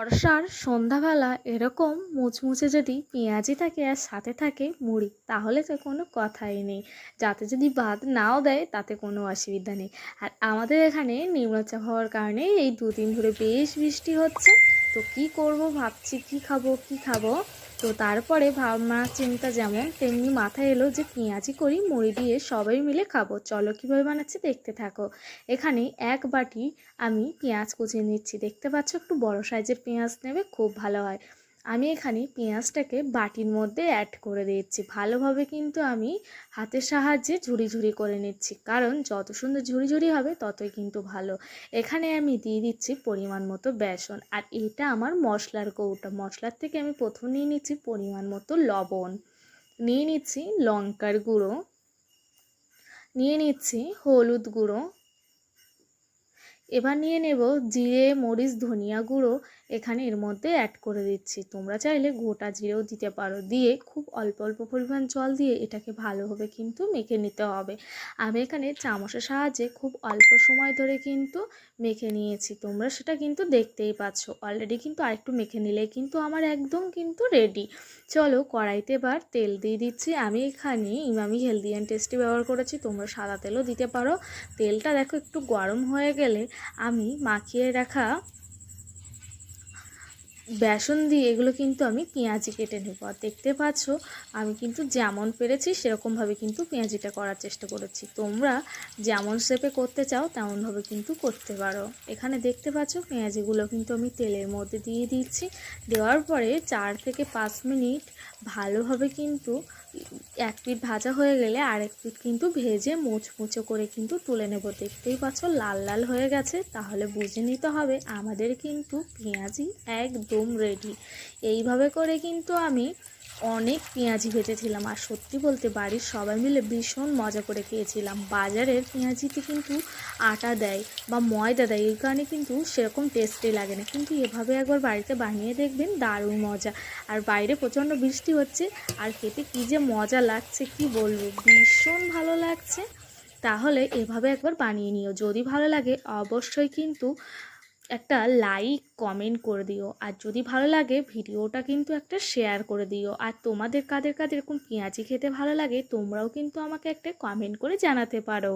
বর্ষার সন্ধ্যাবেলা এরকম মুচমুচে যদি পেঁয়াজি থাকে আর সাথে থাকে মুড়ি, তাহলে তো কোনো কথাই নেই। যাতে যদি বাদ নাও দেয়, তাতে কোনো অসুবিধা নেই। আর আমাদের এখানে নিম্নচাপ হওয়ার কারণে এই দুদিন ধরে বেশ বৃষ্টি হচ্ছে। তো কি করব ভাবছি, কি খাব কি খাব? তো তারপরে ভাবনা চিন্তা যেমন তেমনি মাথায় এলো যে পেঁয়াজি করি, মুড়ি দিয়ে সবাই মিলে খাব। চলো কীভাবে বানাচ্ছি দেখতে থাকো। এখানে এক বাটি আমি পেঁয়াজ কুচিয়ে নিচ্ছি। দেখতে পাচ্ছ একটু বড়ো সাইজের পেঁয়াজ নেবে, খুব ভালো হয়। আমি এখানে পেঁয়াজটাকে বাটির মধ্যে অ্যাড করে দিচ্ছি ভালোভাবে কিন্তু আমি হাতের সাহায্যে ঝুড়ি ঝুড়ি করে নিচ্ছি। কারণ যত সুন্দর ঝুড়ি ঝুড়ি হবে ততই কিন্তু ভালো। এখানে আমি দিয়ে দিচ্ছি পরিমাণ মতো বেসন। আর এটা আমার মশলার কৌটা। মশলার থেকে আমি প্রথম নিয়ে নিচ্ছি পরিমাণ মতো লবণ। নিয়ে নিচ্ছি লঙ্কার গুঁড়ো। নিয়ে নিচ্ছি হলুদ গুঁড়ো। এবার নিয়ে নেব জিরে, মরিচ, ধনিয়া গুঁড়ো এখানে এর মধ্যে অ্যাড করে দিচ্ছি। তোমরা চাইলে গোটা জিরেও দিতে পারো। দিয়ে খুব অল্প অল্প পরিমাণ জল দিয়ে এটাকে ভালোভাবে কিন্তু মেখে নিতে হবে। আমি এখানে চামচের সাহায্যে খুব অল্প সময় ধরে কিন্তু মেখে নিয়েছি। তোমরা সেটা কিন্তু দেখতেই পাচ্ছ। অলরেডি কিন্তু আরেকটু মেখে নিলে কিন্তু আমার একদম কিন্তু রেডি চলো কড়াইতে এবার তেল দিয়ে দিচ্ছি। আমি এখানে ইমামি হেলদি অ্যান্ড টেস্টি ব্যবহার করেছি। তোমরা সাদা তেলও দিতে পারো। তেলটা দেখো একটু গরম হয়ে গেলে আমি মাখিয়ে রাখা বেসন দিয়ে এগুলো কিন্তু আমি পেঁয়াজি কেটে নেব। আর দেখতে পাচ্ছ, আমি কিন্তু যেমন পেরেছি, সেরকমভাবে কিন্তু পেঁয়াজিটা করার চেষ্টা করেছি। তোমরা যেমন শেপে করতে চাও, তেমনভাবে কিন্তু করতে পারো। এখানে দেখতে পাচ্ছ, পেঁয়াজিগুলো কিন্তু আমি তেলের মধ্যে দিয়ে দিচ্ছি। দেওয়ার পরে চার থেকে পাঁচ মিনিট ভালোভাবে কিন্তু এক পিঠ ভাজা হয়ে গেলে আরেক পিঠ কিন্তু ভেজে মুচমুচো করে কিন্তু তুলে নেব। দেখতেই পাচ্ছ, লাল লাল হয়ে গেছে। তাহলে বুঝে নিতে হবে, আমাদের কিন্তু পেঁয়াজি একদম রেডি এইভাবে করে কিন্তু আমি অনেক পেঁয়াজি ভেজেছিলাম আর সত্যি বলতে বাড়ির সবাই মিলে ভীষণ মজা করে খেয়েছিলাম। বাজারের পেঁয়াজিতে কিন্তু আটা দেয় বা ময়দা দেয়, এই কারণে কিন্তু সেরকম টেস্টি লাগে না। কিন্তু এভাবে একবার বাড়িতে বানিয়ে দেখবেন দারুণ মজা। আর বাইরে প্রচণ্ড বৃষ্টি হচ্ছে আর খেতে কী যে মজা লাগছে, কি বলব? ভীষণ ভালো লাগছে। তাহলে এভাবে একবার বানিয়ে নিও। যদি ভালো লাগে অবশ্যই কিন্তু একটা লাইক কমেন্ট করে দিও। আর যদি ভালো লাগে, ভিডিওটা কিন্তু একটা শেয়ার করে দিও। আর তোমাদের কাদের কাদের এরকম পেঁয়াজি খেতে ভালো লাগে, তোমরাও কিন্তু আমাকে একটা কমেন্ট করে জানাতে পারো।